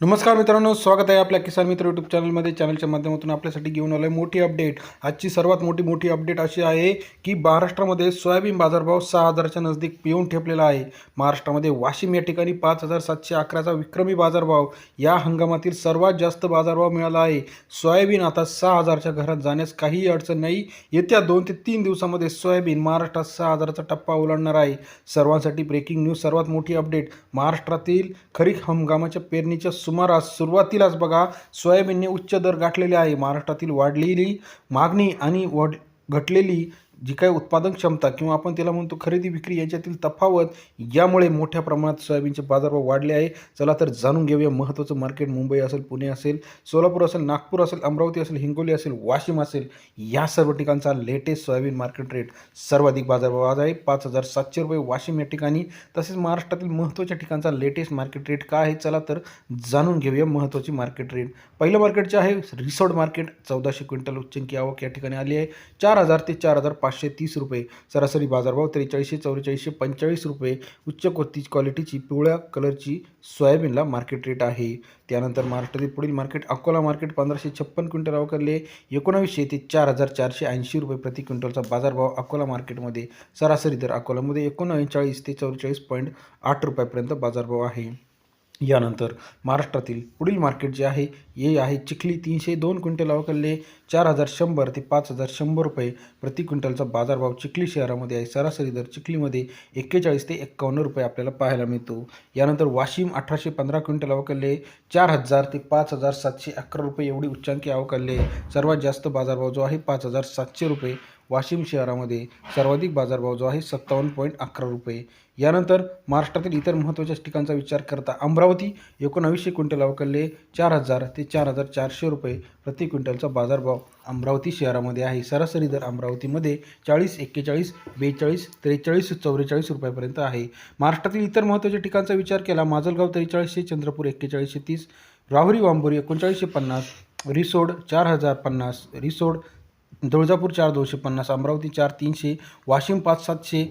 नमस्कार मित्रांनो स्वागत आहे आपल्या किसान मित्र यूट्यूब चॅनलमध्ये चॅनलच्या माध्यमातून आपल्यासाठी घेऊन आलो आहे मोठी अपडेट आजची सर्वात मोठी मोठी अपडेट अशी आहे की महाराष्ट्रामध्ये सोयाबीन बाजारभाव सहा हजारच्या नजदीक पिऊन ठेपलेला आहे. महाराष्ट्रामध्ये वाशिम या ठिकाणी पाच हजार सातशे अकराचा विक्रमी बाजारभाव. या हंगामातील सर्वात जास्त बाजारभाव मिळाला आहे. सोयाबीन आता सहा हजारच्या घरात जाण्यास काहीही अडचण नाही. येत्या दोन ते तीन दिवसामध्ये सोयाबीन महाराष्ट्रात सहा हजाराचा टप्पा ओलांडणार आहे. सर्वांसाठी ब्रेकिंग न्यूज सर्वात मोठी अपडेट महाराष्ट्रातील खरीप हंगामाच्या पेरणीच्या सुमारास सुरुवातीलाच बघा सोयाबीनने उच्च दर गाठलेले आहे. महाराष्ट्रातील वाढलेली मागणी आणि वड घटलेली जी काही उत्पादन क्षमता किंवा आपण त्याला म्हणतो खरेदी विक्री याच्यातील तफावत यामुळे मोठ्या प्रमाणात सोयाबीनचे बाजारभाव वाढले आहे. चला तर जाणून घेऊया महत्त्वाचं मार्केट मुंबई असेल पुणे असेल सोलापूर असेल नागपूर असेल अमरावती असेल हिंगोली असेल वाशिम असेल या सर्व ठिकाणचा लेटेस्ट सोयाबीन मार्केट रेट सर्वाधिक बाजारभाव आज आहे. पाच हजार सातशे रुपये वाशिम या ठिकाणी. तसेच महाराष्ट्रातील महत्त्वाच्या ठिकाणचा लेटेस्ट मार्केट रेट काय आहे? चला तर जाणून घेऊया महत्त्वाची मार्केट रेट पहिलं मार्केटचे आहे रिसोर्ट मार्केट चौदाशे क्विंटल उच्चंकी आवक या ठिकाणी आली आहे. चार हजार ते चार हजार पाचशे तीस रुपये. सरासरी बाजारभाव त्रेचाळीसशे चौवेचाळीसशे पंचेचाळीस रुपये. उच्च कोती क्वालिटीची पिवळ्या कलरची सोयाबीनला मार्केट रेट आहे. त्यानंतर महाराष्ट्रातील पुढील मार्केट अकोला मार्केट पंधराशे छप्पन क्विंटल अवकरले एकोणावीसशे ते चार हजार चारशे ऐंशी रुपये प्रति क्विंटलचा बाजारभाव अकोला मार्केटमध्ये सरासरी दर अकोलामध्ये एकोणचाळीस ते चौवेचाळीस पॉईंट आठ रुपयापर्यंत बाजारभाव आहे. यानंतर महाराष्ट्रातील पुढील मार्केट जे आहे हे आहे चिखली तीनशे दोन क्विंटल अवकल्ले चार हजार शंभर ते पाच हजार शंभर रुपये. प्रति क्विंटलचा बाजारभाव चिखली शहरामध्ये आहे. सरासरी दर चिखलीमध्ये एक्केचाळीस ते एक्कावन्न रुपये आपल्याला पाहायला मिळतो. यानंतर वाशिम अठराशे पंधरा क्विंटल अवकल्ले चार हजार ते पाच हजार सातशे अकरा रुपये एवढी उच्चांकी अवकल्ले सर्वात जास्त बाजारभाव जो आहे पाच हजार सातशे रुपये. वाशिम शहरामध्ये सर्वाधिक बाजारभाव जो आहे सत्तावन्न पॉईंट अकरा रुपये. यानंतर महाराष्ट्रातील इतर महत्त्वाच्या ठिकाणचा विचार करता अमरावती एकोणावीसशे क्विंटल अवकलले चार हजार ते चार हजार चारशे रुपये प्रति क्विंटलचा बाजारभाव अमरावती शहरामध्ये आहे. सरासरी दर अमरावतीमध्ये चाळीस एक्केचाळीस बेचाळीस त्रेचाळीस चौवेचाळीस रुपयापर्यंत आहे. महाराष्ट्रातील इतर महत्त्वाच्या ठिकाणचा विचार केला माजलगाव त्रेचाळीसशे चंद्रपूर एक्केचाळीसशे तीस राहुरी वांबोरी एकोणचाळीसशे पन्नास रिसोड चार हजार पन्नास रिसोड तुळजापूर चार दोनशे पन्नास अमरावती चार तीनशे वाशिम पाच सातशे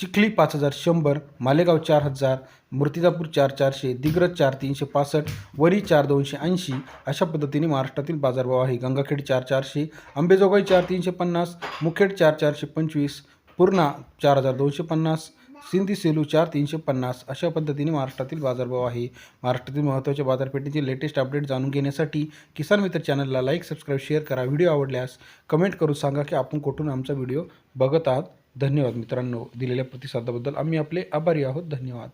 चिखली पाच हजार शंभर मालेगाव चार हजार मूर्तिजापूर चार चारशे दिग्रज चार तीनशे पासष्ट वरी चार दोनशे ऐंशी अशा पद्धतीने महाराष्ट्रातील बाजारभाव आहे. गंगाखेड चार चारशे अंबेजोगाई चार तीनशे पन्नास मुखेड चार चारशे पंचवीस पूर्णा चार हजार दोनशे पन्नास सिंधी सेलू चार तीनशे पन्नास अशा पद्धतीने महाराष्ट्रातील बाजारभाव आहे. महाराष्ट्रातील महत्त्वाच्या बाजारपेठेचे लेटेस्ट अपडेट जाणून घेण्यासाठी किसान मित्र चॅनलला लाईक सबस्क्राईब शेअर करा. व्हिडिओ आवडल्यास कमेंट करून सांगा की आपण कुठून आमचा व्हिडिओ बघत आहात. धन्यवाद मित्रांनो. दिलेल्या प्रतिसादाबद्दल आम्ही आपले आभारी आहोत. धन्यवाद.